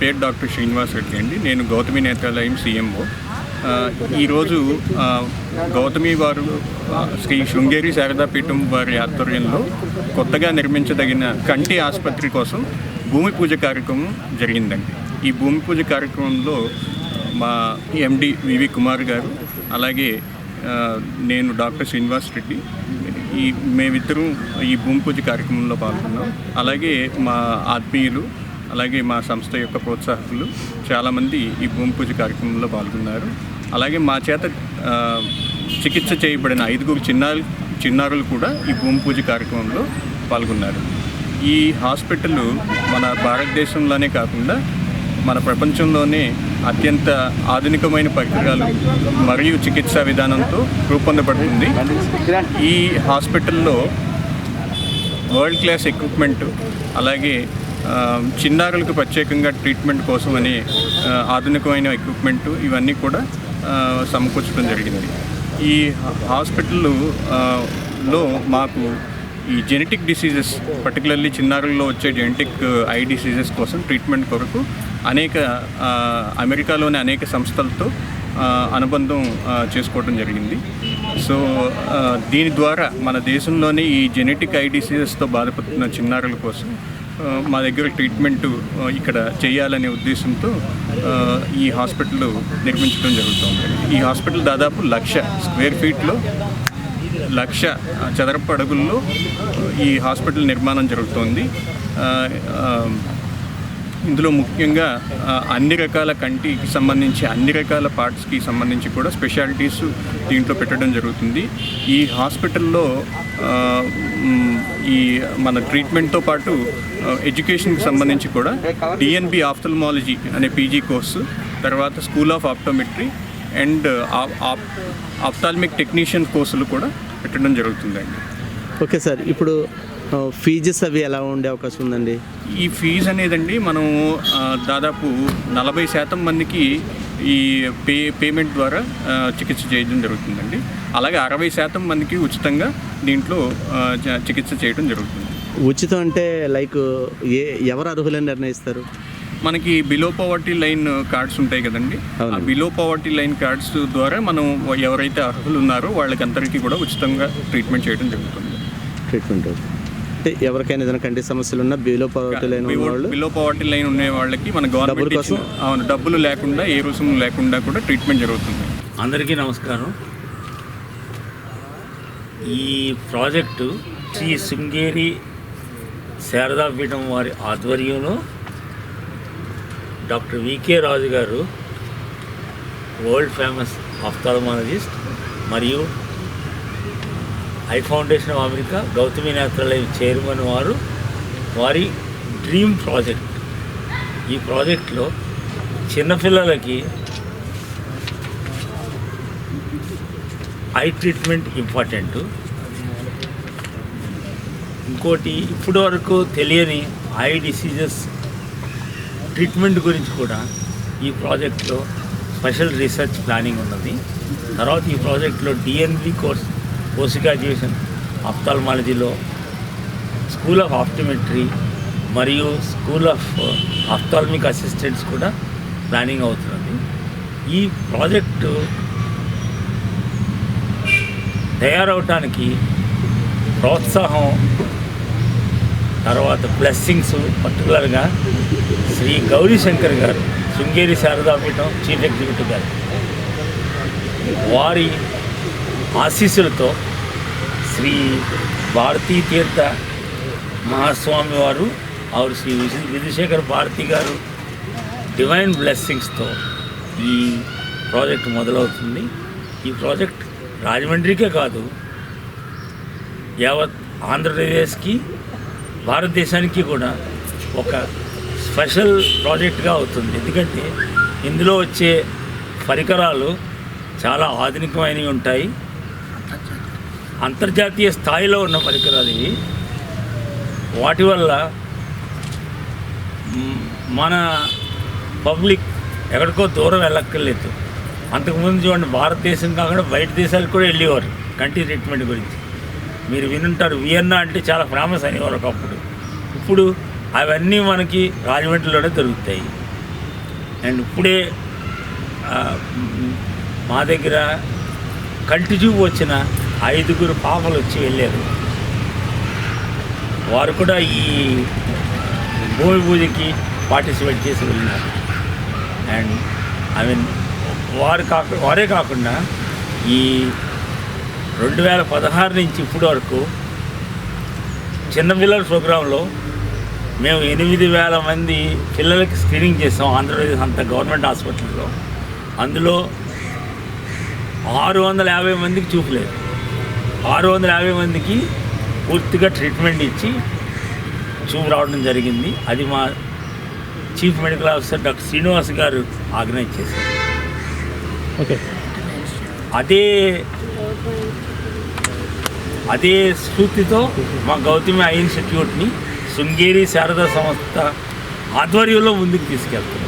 పేరు డాక్టర్ శ్రీనివాస్ రెడ్డి అండి. నేను గౌతమి నేత్రాలయం సీఎంఓ. ఈరోజు గౌతమి వారు శ్రీ శృంగేరి శారదాపీఠం వారి ఆధ్వర్యంలో కొత్తగా నిర్మించదగిన కంటి ఆసుపత్రి కోసం భూమి పూజ కార్యక్రమం జరిగిందండి. ఈ భూమి పూజ కార్యక్రమంలో మా ఎండి వివి కుమార్ గారు అలాగే నేను డాక్టర్ శ్రీనివాస్ రెడ్డి ఈ మేమిద్దరం ఈ భూమి పూజ కార్యక్రమంలో పాల్గొన్నాం. అలాగే మా ఆత్మీయులు అలాగే మా సంస్థ యొక్క ప్రోత్సాహకులు చాలామంది ఈ భూమి పూజ కార్యక్రమంలో పాల్గొన్నారు. అలాగే మా చేత చికిత్స చేయబడిన ఐదుగురు చిన్నారులు చిన్నారులు కూడా ఈ భూమి పూజ కార్యక్రమంలో పాల్గొన్నారు. ఈ హాస్పిటల్ మన భారతదేశంలోనే కాకుండా మన ప్రపంచంలోనే అత్యంత ఆధునికమైన పరికరాలు మరియు చికిత్సా విధానంతో రూపొందబడుతుంది. ఈ హాస్పిటల్లో వరల్డ్ క్లాస్ ఎక్విప్మెంట్ అలాగే చిన్నారులకు ప్రత్యేకంగా ట్రీట్మెంట్ కోసం అని ఆధునికమైన ఎక్విప్మెంట్ ఇవన్నీ కూడా సమకూర్చడం జరిగింది. ఈ హాస్పిటల్లో మాకు ఈ జెనెటిక్ డిసీజెస్ పర్టికులర్లీ చిన్నారుల్లో వచ్చే జెనెటిక్ ఐ డిసీజెస్ కోసం ట్రీట్మెంట్ కొరకు అనేక అమెరికాలోని అనేక సంస్థలతో అనుబంధం చేసుకోవడం జరిగింది. సో దీని ద్వారా మన దేశంలోని ఈ జెనెటిక్ ఐ డిసీజెస్తో బాధపడుతున్న చిన్నారుల కోసం మా దగ్గర ట్రీట్మెంట్ ఇక్కడ చేయాలనే ఉద్దేశంతో ఈ హాస్పిటల్ నిర్మించడం జరుగుతుంది. ఈ హాస్పిటల్ దాదాపు లక్ష స్క్వేర్ ఫీట్లో లక్ష చదరపు అడుగుల్లో ఈ హాస్పిటల్ నిర్మాణం జరుగుతోంది. ఇందులో ముఖ్యంగా అన్ని రకాల కంటికి సంబంధించి అన్ని రకాల పార్ట్స్కి సంబంధించి కూడా స్పెషాలిటీస్ దీంట్లో పెట్టడం జరుగుతుంది. ఈ హాస్పిటల్లో ఈ మన ట్రీట్మెంట్తో పాటు ఎడ్యుకేషన్కి సంబంధించి కూడా డిఎన్బి ఆఫ్థల్మాలజీ అనే పీజీ కోర్సు తర్వాత school of optometry and ophthalmic technician కోర్సులు కూడా పెట్టడం జరుగుతుందండి. ఓకే సార్ ఇప్పుడు ఫీజెస్ అవి ఎలా ఉండే అవకాశం ఉందండి? ఈ ఫీజు అనేదండి మనం దాదాపు నలభై శాతం మందికి ఈ పే పేమెంట్ ద్వారా చికిత్స చేయడం జరుగుతుందండి. అలాగే అరవై శాతం మందికి ఉచితంగా దీంట్లో చికిత్స చేయడం జరుగుతుంది. ఉచితం అంటే లైక్ ఏ ఎవరు అర్హులని నిర్ణయిస్తారు? మనకి బిలో పవర్టీ లైన్ కార్డ్స్ ఉంటాయి కదండి. ఆ. బిలో పవర్టీ లైన్ కార్డ్స్ ద్వారా మనం ఎవరైతే అర్హులు ఉన్నారో వాళ్ళకందరికీ కూడా ఉచితంగా ట్రీట్మెంట్ చేయడం జరుగుతుంది. ట్రీట్మెంట్. అంటే ఎవరికైనా ఏదైనా కంటి సమస్యలు ఉన్నా బిలో పవర్టీ లైన్ ఉన్న వాళ్ళు బిలో పవర్టీ లైన్ ఉండే వాళ్ళకి మన గవర్నమెంట్ కోసం? అవును డబ్బులు లేకుండా ఏ రుసుము లేకుండా కూడా ట్రీట్మెంట్ జరుగుతుంది. అందరికీ నమస్కారం. ఈ ప్రాజెక్టు శ్రీ శృంగేరి శారదాపీఠం వారి ఆధ్వర్యంలో డాక్టర్ వికే రాజు గారు వరల్డ్ ఫేమస్ ఆఫ్థాలమాలజిస్ట్ మరియు eye foundation of America Gautami Netralayam chairman వారు వారి డ్రీమ్ ప్రాజెక్ట్. ఈ ప్రాజెక్ట్లో చిన్నపిల్లలకి ఐ ట్రీట్మెంట్ ఇంపార్టెంట్. ఇంకోటి ఇప్పటి వరకు తెలియని ఐ డిసీజెస్ ట్రీట్మెంట్ గురించి కూడా ఈ ప్రాజెక్ట్లో స్పెషల్ రీసెర్చ్ ప్లానింగ్ ఉన్నది. తర్వాత ఈ ప్రాజెక్ట్లో డిఎన్బి కోర్స్ పోస్ట్ గ్రాడ్యుయేషన్ ఆఫ్థాల్మాలజీలో స్కూల్ ఆఫ్ ఆప్టోమెట్రీ మరియు స్కూల్ ఆఫ్ ఆఫ్థాల్మిక్ అసిస్టెంట్స్ కూడా ప్లానింగ్ అవుతున్నది. ఈ ప్రాజెక్టు తయారవటానికి ప్రోత్సాహం తర్వాత బ్లెస్సింగ్స్ పర్టికులర్గా శ్రీ గౌరీశంకర్ గారు శృంగేరి శారదాపీఠం చీఫ్ ఎగ్జిక్యూటివ్ గారు. వారి ఆశీస్సులతో శ్రీ భారతీ తీర్థ మహాస్వామి వారు ఆవిడ శ్రీ విజయ విధుశేఖర్ భారతి గారు డివైన్ బ్లెస్సింగ్స్తో ఈ ప్రాజెక్ట్ మొదలవుతుంది. ఈ ప్రాజెక్ట్ రాజమండ్రికే కాదు యావత్ ఆంధ్రప్రదేశ్కి భారతదేశానికి కూడా ఒక స్పెషల్ ప్రాజెక్ట్గా అవుతుంది. ఎందుకంటే ఇందులో వచ్చే పరికరాలు చాలా ఆధునికమైనవి ఉంటాయి. అంతర్జాతీయ స్థాయిలో ఉన్న పరికరాలు ఇవి. వాటి వల్ల మన పబ్లిక్ ఎక్కడికో దూరం వెళ్ళక్కర్లేదు. అంతకుముందు చూడండి భారతదేశం కాకుండా బయట దేశాలకు కూడా వెళ్ళేవారు కంటి ట్రీట్మెంట్ గురించి. మీరు వినుంటారు వియన్నా అంటే చాలా ఫేమస్ అనేవారు ఒకప్పుడు. ఇప్పుడు అవన్నీ మనకి రాజమండ్రిలోనే దొరుకుతాయి. అండ్ ఇప్పుడే మా దగ్గర కంటి చూపు వచ్చిన ఐదుగురు పాపలు వచ్చి వెళ్ళారు. వారు కూడా ఈ భూమి పూజకి పార్టిసిపేట్ చేసి వెళ్ళినారు. అండ్ ఐ మీన్ వారు కాక వారే కాకుండా ఈ రెండు వేల పదహారు నుంచి ఇప్పటి వరకు చిన్నపిల్లల ప్రోగ్రాంలో మేము ఎనిమిది వేల మంది పిల్లలకి స్క్రీనింగ్ చేసాం ఆంధ్రప్రదేశ్ అంత గవర్నమెంట్ హాస్పిటల్లో. అందులో ఆరు వందల యాభై మందికి చూపలేదు. ఆరు వందల యాభై మందికి పూర్తిగా ట్రీట్మెంట్ ఇచ్చి చూపు రావడం జరిగింది. అది మా chief medical officer doctor Srinivas garu organise చేశారు. ఓకే. అదే అదే స్ఫూర్తితో మా గౌతమి ఐ ఇన్స్టిట్యూట్ని శృంగేరి శారదా సంస్థ ఆధ్వర్యంలో ముందుకు తీసుకెళ్తున్నాం.